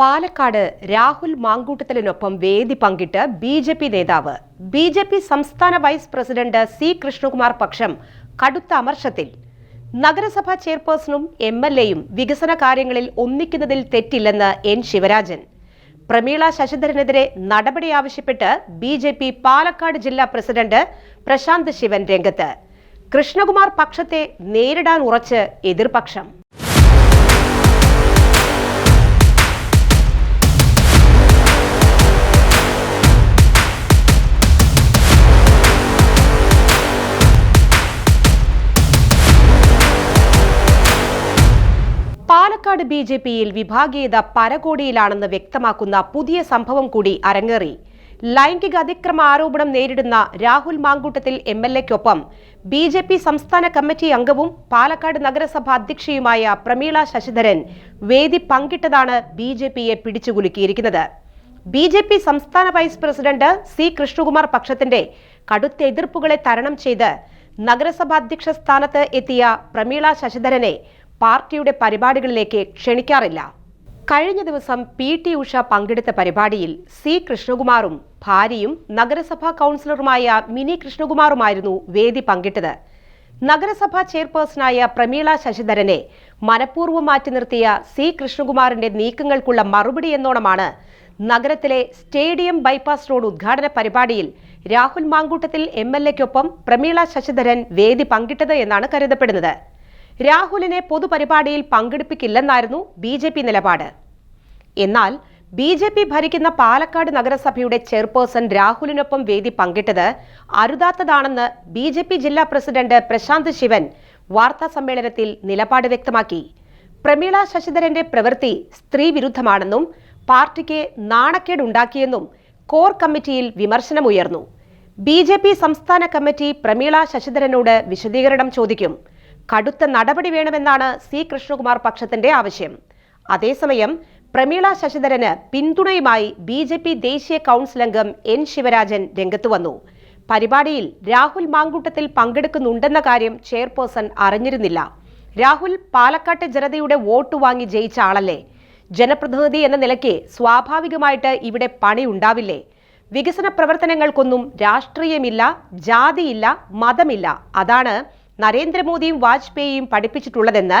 പാലക്കാട് രാഹുൽ മാങ്കൂട്ടത്തിലിനൊപ്പം വേദി പങ്കിട്ട് ബി ജെ പി നേതാവ്. ബി ജെ പി സംസ്ഥാന വൈസ് പ്രസിഡന്റ് സി കൃഷ്ണകുമാർ പക്ഷം കടുത്ത അമർഷത്തിൽ. നഗരസഭാ ചെയർപേഴ്സണും എം എൽ എയും വികസന കാര്യങ്ങളിൽ ഒന്നിക്കുന്നതിൽ തെറ്റില്ലെന്ന് എൻ ശിവരാജൻ. പ്രമീള ശശിധരനെതിരെ നടപടി ആവശ്യപ്പെട്ട് ബി ജെ പി പാലക്കാട് ജില്ലാ പ്രസിഡന്റ് പ്രശാന്ത് ശിവൻ രംഗത്ത്. കൃഷ്ണകുമാർ പക്ഷത്തെ നേരിടാൻ ഉറച്ച് എതിർപക്ഷം. പാലക്കാട് ബി ജെ പിയിൽ വിഭാഗീയത പരകോടിയിലാണെന്ന് വ്യക്തമാക്കുന്ന പുതിയ സംഭവം കൂടി അരങ്ങേറി. ലൈംഗിക അതിക്രമ ആരോപണം നേരിടുന്ന രാഹുൽ മാങ്കൂട്ടത്തിൽ എം എൽ എക്കൊപ്പം ബി ജെ പി സംസ്ഥാന കമ്മിറ്റി അംഗവും പാലക്കാട് നഗരസഭ അധ്യക്ഷയുമായ പ്രമീള ശശിധരൻ വേദി പങ്കിട്ടതാണ് ബി ജെ പിയെ പിടിച്ചുകുലുക്കിയിരിക്കുന്നത്. ബി ജെ പി സംസ്ഥാന വൈസ് പ്രസിഡന്റ് സി കൃഷ്ണകുമാർ പക്ഷത്തിന്റെ കടുത്ത എതിർപ്പുകളെ തരണം ചെയ്ത് നഗരസഭാ അധ്യക്ഷ സ്ഥാനത്ത് എത്തിയ പ്രമീള ശശിധരനെ പാർട്ടിയുടെ പരിപാടികളിലേക്ക് ക്ഷണിക്കാറില്ല. കഴിഞ്ഞ ദിവസം പി ടി ഉഷ പങ്കെടുത്ത പരിപാടിയിൽ സി കൃഷ്ണകുമാറും ഭാര്യയും നഗരസഭാ കൗൺസിലറുമായ മിനി കൃഷ്ണകുമാറുമായിരുന്നു വേദി പങ്കിട്ടത്. നഗരസഭാ ചെയർപേഴ്സണായ പ്രമീള ശശിധരനെ മനഃപൂർവം മാറ്റി നിർത്തിയ സി കൃഷ്ണകുമാറിന്റെ നീക്കങ്ങൾക്കുള്ള മറുപടി എന്നോണമാണ് നഗരത്തിലെ സ്റ്റേഡിയം ബൈപ്പാസ് റോഡ് ഉദ്ഘാടന പരിപാടിയിൽ രാഹുൽ മാങ്കൂട്ടത്തിൽ എം എൽ എക്കൊപ്പം പ്രമീള ശശിധരൻ വേദി പങ്കിട്ടത് എന്നാണ് കരുതപ്പെടുന്നത്. രാഹുലിനെ പൊതുപരിപാടിയിൽ പങ്കെടുപ്പിക്കില്ലെന്നായിരുന്നു ബി ജെ പി നിലപാട്. എന്നാൽ ബി ജെ പി ഭരിക്കുന്ന പാലക്കാട് നഗരസഭയുടെ ചെയർപേഴ്സൺ രാഹുലിനൊപ്പം വേദി പങ്കിട്ടത് അരുതാത്തതാണെന്ന് ബി ജെ പി ജില്ലാ പ്രസിഡന്റ് പ്രശാന്ത് ശിവൻ വാർത്താ സമ്മേളനത്തിൽ നിലപാട് വ്യക്തമാക്കി. പ്രമീള ശശിധരന്റെ പ്രവൃത്തി സ്ത്രീവിരുദ്ധമാണെന്നും പാർട്ടിക്ക് നാണക്കേടുണ്ടാക്കിയെന്നും കോർ കമ്മിറ്റിയിൽ വിമർശനമുയർന്നു. ബി ജെ പി സംസ്ഥാന കമ്മിറ്റി പ്രമീള ശശിധരനോട് വിശദീകരണം ചോദിക്കും. കടുത്ത നടപടി വേണമെന്നാണ് സി കൃഷ്ണകുമാർ പക്ഷത്തിന്റെ ആവശ്യം. അതേസമയം പ്രമീള ശശിധരന് പിന്തുണയുമായി ബി ജെ പി ദേശീയ കൗൺസിൽ അംഗം എൻ ശിവരാജൻ രംഗത്തു വന്നു. പരിപാടിയിൽ രാഹുൽ മാങ്കൂട്ടത്തിൽ പങ്കെടുക്കുന്നുണ്ടെന്ന കാര്യം ചെയർപേഴ്സൺ അറിഞ്ഞിരുന്നില്ല. രാഹുൽ പാലക്കാട്ടെ ജനതയുടെ വോട്ട് വാങ്ങി ജയിച്ച ആളല്ലേ? ജനപ്രതിനിധി എന്ന നിലയ്ക്ക് സ്വാഭാവികമായിട്ട് ഇവിടെ പണി ഉണ്ടാവില്ലേ? വികസന പ്രവർത്തനങ്ങൾക്കൊന്നും രാഷ്ട്രീയമില്ല ജാതിയില്ല മതമില്ല. അതാണ് നരേന്ദ്രമോദിയും വാജ്പേയിയും പഠിപ്പിച്ചിട്ടുള്ളതെന്ന്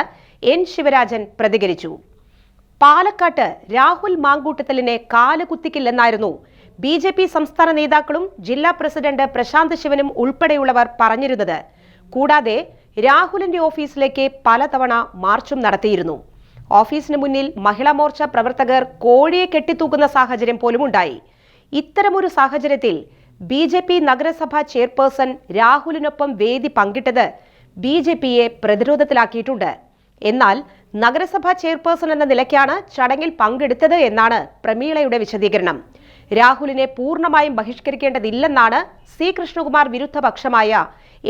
എൻ ശിവരാജൻ പ്രതികരിച്ചു. പാലക്കാട്ട് രാഹുൽ മാങ്കൂട്ടത്തലിനെ കാലുകുത്തിക്കില്ലെന്നായിരുന്നു ബി ജെ പി സംസ്ഥാന നേതാക്കളും ജില്ലാ പ്രസിഡന്റ് പ്രശാന്ത് ശിവനും ഉൾപ്പെടെയുള്ളവർ പറഞ്ഞിരുന്നത്. കൂടാതെ രാഹുലിന്റെ ഓഫീസിലേക്ക് പലതവണ മാർച്ചും നടത്തിയിരുന്നു. ഓഫീസിന് മുന്നിൽ മഹിളാ മോർച്ച പ്രവർത്തകർ കോഴിയെ കെട്ടിത്തൂക്കുന്ന സാഹചര്യം പോലും ഉണ്ടായി ഇത്തരമൊരു സാഹചര്യത്തിൽ ബി ജെ പി നഗരസഭാ ചെയർപേഴ്സൺ രാഹുലിനൊപ്പം വേദി പങ്കിട്ടത് ബി ജെ പിയെ പ്രതിരോധത്തിലാക്കിയിട്ടുണ്ട്. എന്നാൽ നഗരസഭാ ചെയർപേഴ്സൺ എന്ന നിലയ്ക്കാണ് ചടങ്ങിൽ പങ്കെടുത്തത് എന്നാണ് പ്രമീളയുടെ വിശദീകരണം. രാഹുലിനെ പൂർണമായും ബഹിഷ്കരിക്കേണ്ടതില്ലെന്നാണ് സി കൃഷ്ണകുമാർ വിരുദ്ധ പക്ഷമായ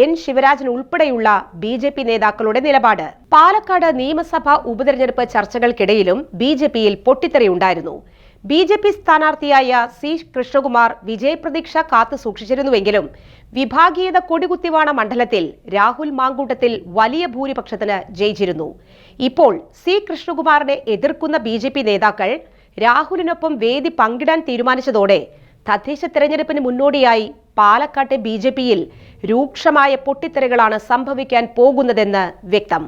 എൻ ശിവരാജൻ ഉൾപ്പെടെയുള്ള ബി ജെ പി നേതാക്കളുടെ നിലപാട്. പാലക്കാട് നിയമസഭാ ഉപതെരഞ്ഞെടുപ്പ് ചർച്ചകൾക്കിടയിലും ബി ജെ പിയിൽ പൊട്ടിത്തെറിയുണ്ടായിരുന്നു. ബി ജെ പി സ്ഥാനാർത്ഥിയായ സി കൃഷ്ണകുമാർ വിജയപ്രതീക്ഷ കാത്തു സൂക്ഷിച്ചിരുന്നുവെങ്കിലും വിഭാഗീയത കൊടികുത്തിവാണ മണ്ഡലത്തിൽ രാഹുൽ മാങ്കൂട്ടത്തിൽ വലിയ ഭൂരിപക്ഷത്തിന് ജയിച്ചിരുന്നു. ഇപ്പോൾ സി കൃഷ്ണകുമാറിനെ എതിർക്കുന്ന ബി നേതാക്കൾ രാഹുലിനൊപ്പം വേദി പങ്കിടാൻ തീരുമാനിച്ചതോടെ തദ്ദേശ തെരഞ്ഞെടുപ്പിന് മുന്നോടിയായി പാലക്കാട്ടെ ബി രൂക്ഷമായ പൊട്ടിത്തെറികളാണ് സംഭവിക്കാൻ പോകുന്നതെന്ന് വ്യക്തം.